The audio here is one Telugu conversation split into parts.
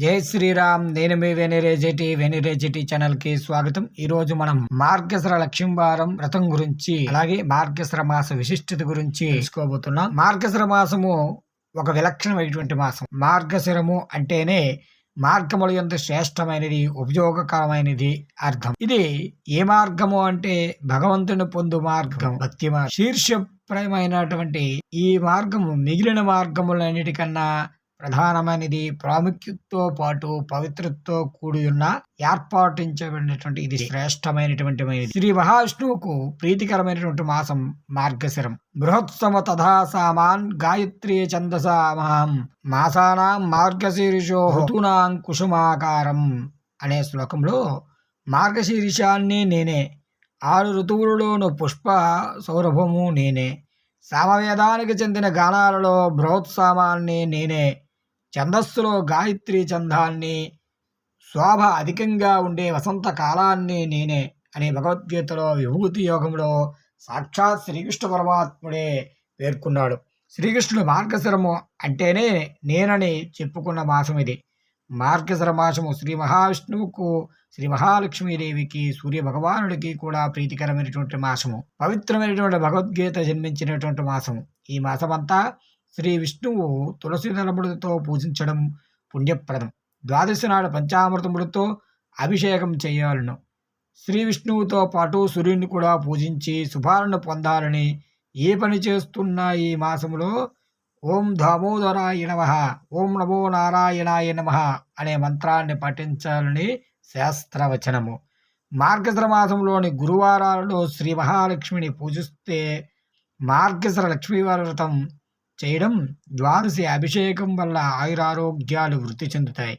జై శ్రీరామ్ నేను మీ వెనిరేజెటి వెనిరేజెటి ఛానల్కి స్వాగతం. ఈ రోజు మనం మార్గశర లక్ష్మీవారం వ్రతం గురించి అలాగే మార్గశర మాస విశిష్టత గురించి తెలుసుకోబోతున్నాం. మార్గశర మాసము ఒక విలక్షణమైనటువంటి మాసం. మార్గశరము అంటేనే మార్గముల ఎంత శ్రేష్టమైనది ఉపయోగకరమైనది అర్థం. ఇది ఏ మార్గము అంటే భగవంతుని పొందు మార్గం భక్తి మార్గం. శీర్షప్రాయమైనటువంటి ఈ మార్గము మిగిలిన మార్గములన్నిటికన్నా ప్రధానమైనది ప్రాముఖ్యతతో పాటు పవిత్రతతో కూడియున్న ఏర్పాటించబడినటువంటి ఇది శ్రేష్టమైనటువంటి శ్రీ మహావిష్ణువుకు ప్రీతికరమైనటువంటి మాసం మార్గశిరం. బృహత్సమ తథా సామాన్ గాయత్రీ ఛందసామహం మాసానాం మార్గశీర్షో ఋతూనాం కుసుమాకారం అనే శ్లోకంలో మార్గశీర్షాన్ని నేనే ఆరు ఋతువులలోను పుష్ప సౌరభము నేనే సామవేదానికి చెందిన గానాలలో బృహత్సామాన్ని నేనే ఛందస్సులో గాయత్రి ఛందాన్ని శోభ అధికంగా ఉండే వసంత కాలాన్ని నేనే అనే భగవద్గీతలో విభూతి యోగంలో సాక్షాత్ శ్రీకృష్ణ పరమాత్ముడే పేర్కొన్నాడు. శ్రీకృష్ణుడు మార్గశిరము అంటేనే నేనని చెప్పుకున్న మాసం ఇది. మార్గశిర మాసము శ్రీ మహావిష్ణువుకు శ్రీ మహాలక్ష్మీదేవికి సూర్య భగవానుడికి కూడా ప్రీతికరమైనటువంటి మాసము. పవిత్రమైనటువంటి భగవద్గీత జన్మించినటువంటి మాసము. ఈ మాసమంతా శ్రీ విష్ణువు తులసి నలముడితో పూజించడం పుణ్యప్రదం. ద్వాదశి నాడు పంచామృతములతో అభిషేకం చేయాలను. శ్రీ విష్ణువుతో పాటు సూర్యుని కూడా పూజించి శుభాలను పొందాలని ఏ పని చేస్తున్నా ఈ మాసములో ఓం దామోదరాయ నమ ఓం నమో నారాయణాయ నమ అనే మంత్రాన్ని పఠించాలని శాస్త్రవచనము. మార్గశర మాసంలోని గురువారాలలో శ్రీ మహాలక్ష్మిని పూజిస్తే మార్గశిర లక్ష్మీవార వ్రతం చేయడం ద్వాదశి అభిషేకం వల్ల ఆయురారోగ్యాలు వృద్ధి చెందుతాయి.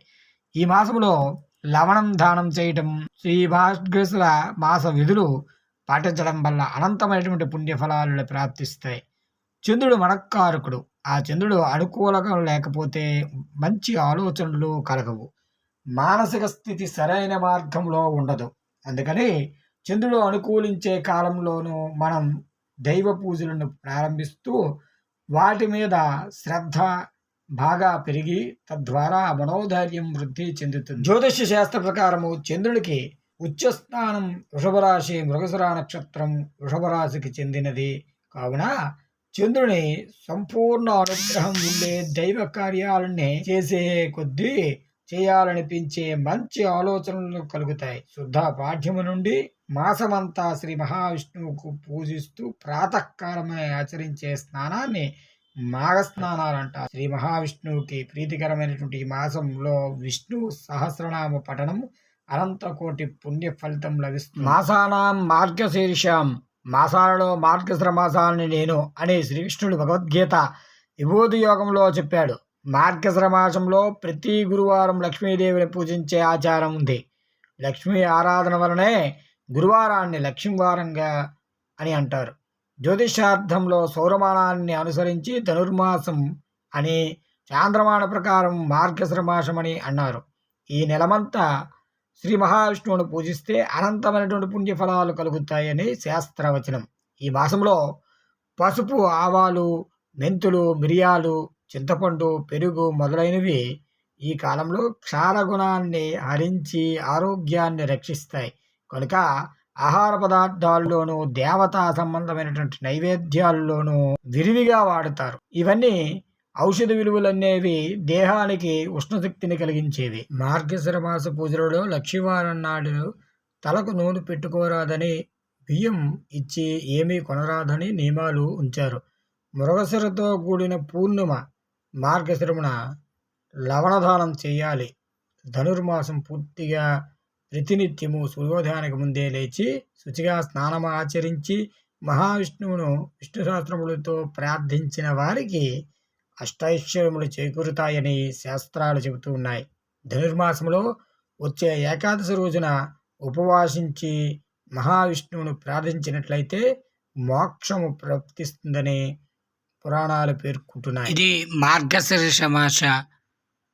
ఈ మాసంలో లవణం దానం చేయటం శ్రీ మార్గశిర మాస విధులు పాటించడం వల్ల అనంతమైనటువంటి పుణ్యఫలాలు ప్రాప్తిస్తాయి. చంద్రుడు మనక్కారకుడు ఆ చంద్రుడు అనుకూలంగా లేకపోతే మంచి ఆలోచనలు కలగవు. మానసిక స్థితి సరైన మార్గంలో ఉండదు. అందుకని చంద్రుడు అనుకూలించే కాలంలోనూ మనం దైవ పూజలను ప్రారంభిస్తూ వాటి మీద శ్రద్ధ బాగా పెరిగి తద్వారా మనోధైర్యం వృద్ధి చెందుతుంది. జ్యోతిష్య శాస్త్ర ప్రకారము చంద్రుడికి ఉచ్చస్థానం వృషభరాశి మృగసుర నక్షత్రం వృషభరాశికి చెందినది. కావున చంద్రుని సంపూర్ణ అనుగ్రహం ఉండే దైవ కార్యాలని చేసే కొద్దీ చేయాలనిపించే మంచి ఆలోచనలు కలుగుతాయి. శుద్ధ పాఠ్యము నుండి మాసమంతా శ్రీ మహావిష్ణువుకు పూజిస్తూ ప్రాతకాలమే ఆచరించే స్నానాన్ని మాఘస్నానాలు అంటారు శ్రీ మహావిష్ణువుకి ప్రీతికరమైనటువంటి ఈ మాసంలో విష్ణు సహస్రనామ పఠనం అనంతకోటి పుణ్య ఫలితం లభిస్తుంది. మాసానాం మార్గశీర్షాం మాసాలలో మార్గశిర మాసాలని నేను అని శ్రీకృష్ణుడు భగవద్గీత విభూతి యోగంలో చెప్పాడు. మార్గశిర మాసంలో ప్రతి గురువారం లక్ష్మీదేవిని పూజించే ఆచారం ఉంది. లక్ష్మీ ఆరాధన వలనే గురువారాన్ని లక్ష్మీవారంగా అని అంటారు. జ్యోతిషార్థంలో సౌరమానాన్ని అనుసరించి ధనుర్మాసం అని చాంద్రమాన ప్రకారం మార్గశ్రమాసమని అన్నారు. ఈ నెలమంతా శ్రీ మహావిష్ణువును పూజిస్తే అనంతమైనటువంటి పుణ్యఫలాలు కలుగుతాయని శాస్త్రవచనం. ఈ మాసంలో పసుపు ఆవాలు మెంతులు మిరియాలు చింతపండు పెరుగు మొదలైనవి ఈ కాలంలో క్షారగుణాన్ని హరించి ఆరోగ్యాన్ని రక్షిస్తాయి. కనుక ఆహార పదార్థాల్లోనూ దేవతా సంబంధమైనటువంటి నైవేద్యాల్లోనూ విరివిగా వాడతారు. ఇవన్నీ ఔషధ విలువలనేవి దేహానికి ఉష్ణశక్తిని కలిగించేవి. మార్గశిర మాస పూజలలో లక్ష్మీవారం నాడు తలకు నూనె పెట్టుకోరాదని బియ్యం ఇచ్చి ఏమీ కొనరాదని నియమాలు ఉంచారు. మృగశిరతో కూడిన పూర్ణిమ మార్గశిరమున లవణదానం చేయాలి. ధనుర్మాసం పూర్తిగా ప్రతినిత్యము సూర్యోదయానికి ముందే లేచి శుచిగా స్నానము ఆచరించి మహావిష్ణువును విష్ణు సహస్రములతో ప్రార్థించిన వారికి అష్టైశ్వర్యములు చేకూరుతాయని శాస్త్రాలు చెబుతూ ఉన్నాయి. ధనుర్మాసంలో వచ్చే ఏకాదశి రోజున ఉపవాసించి మహావిష్ణువును ప్రార్థించినట్లయితే మోక్షము ప్రవర్తిస్తుందని పురాణాలు పేర్కొంటున్నాయి. ఇది మార్గశీర్ష మాస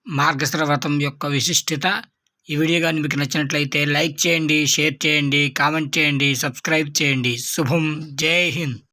మార్గశ్ర వ్రతం యొక్క విశిష్టత ఈ వీడియో కానీ మీకు నచ్చినట్లయితే లైక్ చేయండి షేర్ చేయండి కామెంట్ చేయండి సబ్స్క్రైబ్ చేయండి. శుభం. జై హింద్.